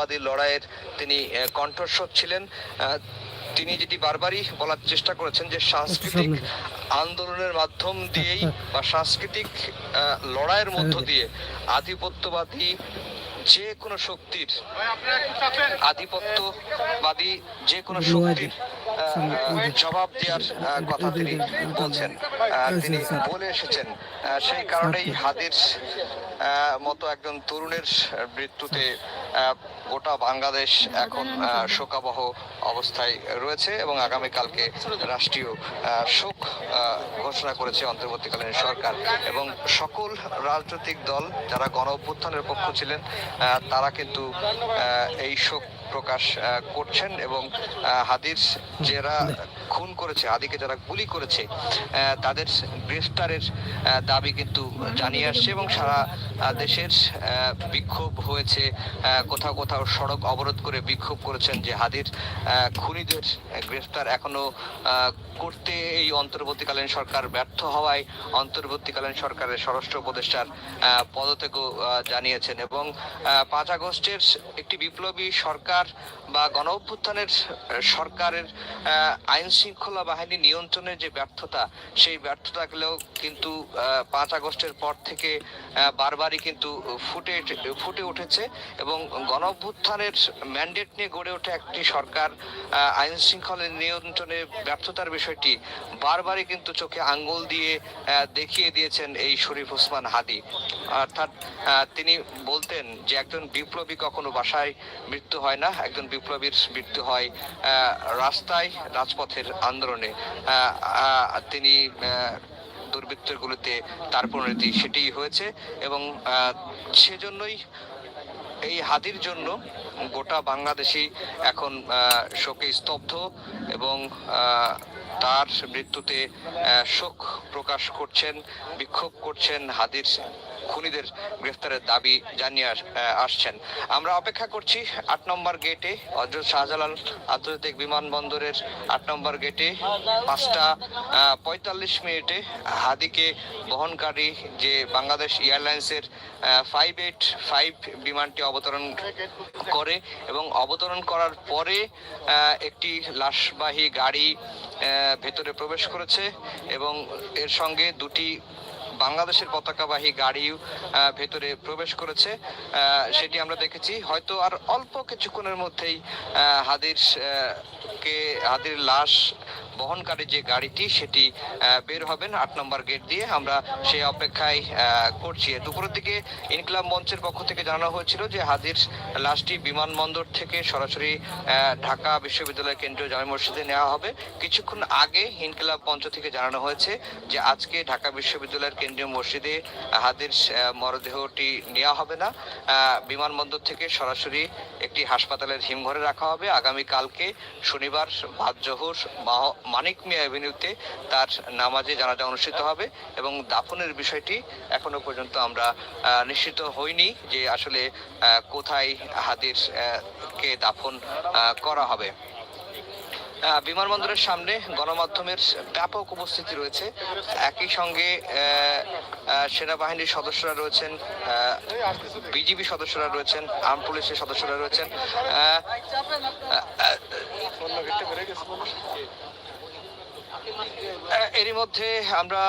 আধিপত্যবাদী লড়াইয়ের তিনি কণ্ঠস্বর ছিলেন। তিনি যেটি বারবারই বলার চেষ্টা করেছেন যে সাংস্কৃতিক আন্দোলনের মাধ্যম দিয়েই বা সাংস্কৃতিক লড়াইয়ের মধ্য দিয়ে আধিপত্যবাদী যে কোনো শক্তির আধিপত্যবাদী যে কোনো শক্তির জবাব দেওয়ার কথা তিনি বলছেন। তিনি বলে এসেছেন সেই কারণেই হাদির মতো একজন তরুণের মৃত্যুতে আহ, গোটা বাংলাদেশ এখন শোকাবহ অবস্থায় রয়েছে এবং আগামীকালকে রাষ্ট্রীয় শোক ঘোষণা করেছে অন্তর্বর্তীকালীন সরকার। এবং সকল রাজনৈতিক দল যারা গণ অভ্যুত্থানের পক্ষ ছিলেন তারা কিন্তু এই শোক প্রকাশ করছেন এবং হাদিস হাদির যারা খুন করেছে, আদিকে যারা গুলি করেছে তাদের গ্রেফতারের দাবি কিন্তু জানিয়ে আসছে এবং সারা দেশের বিক্ষোভ হয়েছে কোথাও কোথাও সড়ক অবরোধ করে বিক্ষোভ করেছেন যে হাদির খুনিদের গ্রেফতার এখনও করতে এই অন্তর্বর্তীকালীন সরকার ব্যর্থ হওয়ায় অন্তর্বর্তীকালীন সরকারের স্বরাষ্ট্র উপদেষ্টার পদত্যাগও জানিয়েছেন এবং পাঁচ আগস্টের একটি বিপ্লবী সরকার বা গণ অভ্যুত্থানের সরকারের আইন শৃঙ্খলা বাহিনী নিয়ন্ত্রণের যে ব্যর্থতা, সেই ব্যর্থতাগুলো কিন্তু পাঁচ আগস্টের পর থেকে বারবারই কিন্তু ফুটে ফুটে উঠেছে এবং গণ অভ্যুত্থানের ম্যান্ডেট নিয়ে গড়ে ওঠা একটি সরকার আইন শৃঙ্খলা নিয়ন্ত্রণে ব্যর্থতার বিষয়টি বারবারই কিন্তু চোখে আঙ্গুল দিয়ে দেখিয়ে দিয়েছেন এই শরীফ ওসমান হাদি। অর্থাৎ তিনি বলতেন যে একজন বিপ্লবী কখনো বাসায় মৃত্যু হয় না, একজন বিপ্লবীর মৃত্যু হয় রাস্তায়, রাজপথের আন্দোলনে তিনি আহ, দুর্বৃত্তের গুলিতে তার পরিণতি সেটিই হয়েছে এবং সেজন্যই এই হাদির জন্য গোটা বাংলাদেশি এখন শোকে স্তব্ধ এবং তার মৃত্যুতে শোক প্রকাশ করছেন বিক্ষোভ করছেন হাদির খুনিদের গ্রেফতারের দাবি জানিয়ে আসছেন। আমরা অপেক্ষা করছি আট নম্বর গেটে হজরত শাহজালাল আন্তর্জাতিক বিমানবন্দরের আট নম্বর গেটে, পাঁচটা পঁয়তাল্লিশ মিনিটে হাদিকে বহনকারী যে বাংলাদেশ এয়ারলাইন্সের ফাইভ এইট ফাইভ বিমানটি অবতরণ করে এবং অবতরণ করার পরে একটি লাশবাহী গাড়ি ভেতরে প্রবেশ করেছে এবং এর সঙ্গে দুটি বাংলাদেশের পতাকাবাহী গাড়িও ভেতরে প্রবেশ করেছে। সেটি আমরা দেখেছি। হয়তো আর অল্প কিছুক্ষণের মধ্যেই হাদির কে, হাদির লাশ বহনকারী যে গাড়িটি, সেটি বের হবেন আট নম্বর গেট দিয়ে। আমরা সেই অপেক্ষায় করছি। দুপুরের দিকে ইনকলাব মঞ্চের পক্ষ থেকে জানানো হয়েছিল যে হাদির লাশটি বিমানবন্দর থেকে সরাসরি ঢাকা বিশ্ববিদ্যালয় কেন্দ্রীয় জামে মসজিদে নেওয়া হবে। কিছুক্ষণ আগে ইনকলাব মঞ্চ থেকে জানানো হয়েছে যে আজকে ঢাকা বিশ্ববিদ্যালয়ের কেন্দ্রীয় মসজিদে হাদির মরদেহটি নেওয়া হবে না। বিমানবন্দর থেকে সরাসরি একটি হাসপাতালের হিমঘরে রাখা হবে। আগামী কালকে শনিবার বাদ জোহর মানিক মিয়া অ্যাভিনিউতে তার নামাজে জানাজা অনুষ্ঠিত হবে এবং দাফনের বিষয়টি এখনও পর্যন্ত আমরা নিশ্চিত হইনি যে আসলে কোথায় হাদির কে দাফন করা হবে। বিমানবন্দরের সামনে গণমাধ্যমের ব্যাপক উপস্থিতি রয়েছে। একই সঙ্গে সেনাবাহিনীর সদস্যরা রয়েছেন বিজিবি সদস্যরা রয়েছেন, আর্ম পুলিশের সদস্যরা রয়েছেন এরই মধ্যে আমরা